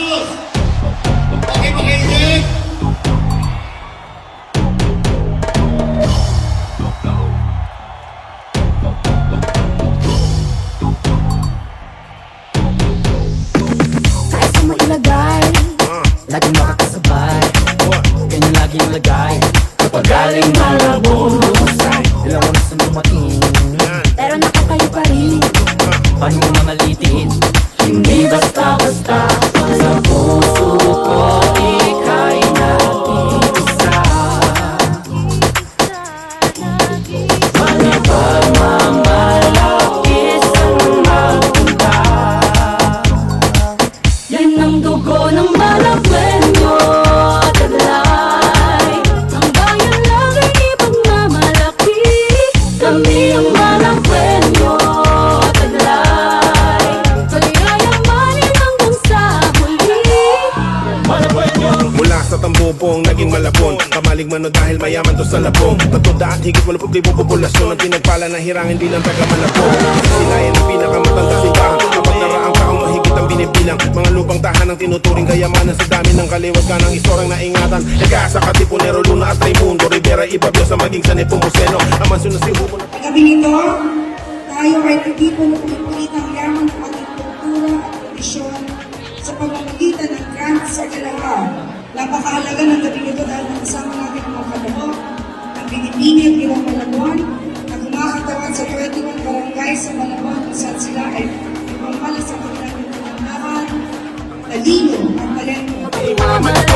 Ayos! Okay? Kahit sa mo ilagay. Laging makakasabay. Ganyan laging lagay. Kapag galing Husay Ilang oras na lumating Pero nakakayo pa rin. Paano mamalitin? Hindi basta-basta Mula sa tambupong naging malabon. Kamalig man o dahil mayaman to sa labong. Patuda at higit walong libo populasyon Ang pinagpala na hirang hindi lang taga malabong Sinayan ang pinakamatanda simbahan Kapag naraang taong mahigit ang binibilang Mga lupang tahanang tinuturing kayamanan Sa dami ng kaliwat ka ng isorang naingatan. Eka sa Katipunero, Luna at Raimundo. Rivera, Ibabio sa maging sa Nepomuceno. Aman sunasibo mo na Gabi nito, tayo ay nagtipon ng pinulit ng yaman ng ating kultura at tradisyon sa pamamagitan ng Grand Sakalaha. Napakahalaga ng gabi nito dahil nakasama natin ang mga kalabok, ang Pilipinil, Iwang Malabon, na kumakatawan sa 21 barangay sa Malabon kung saan sila ay ipamalas sa kanilang pinaglaban, talino at talento.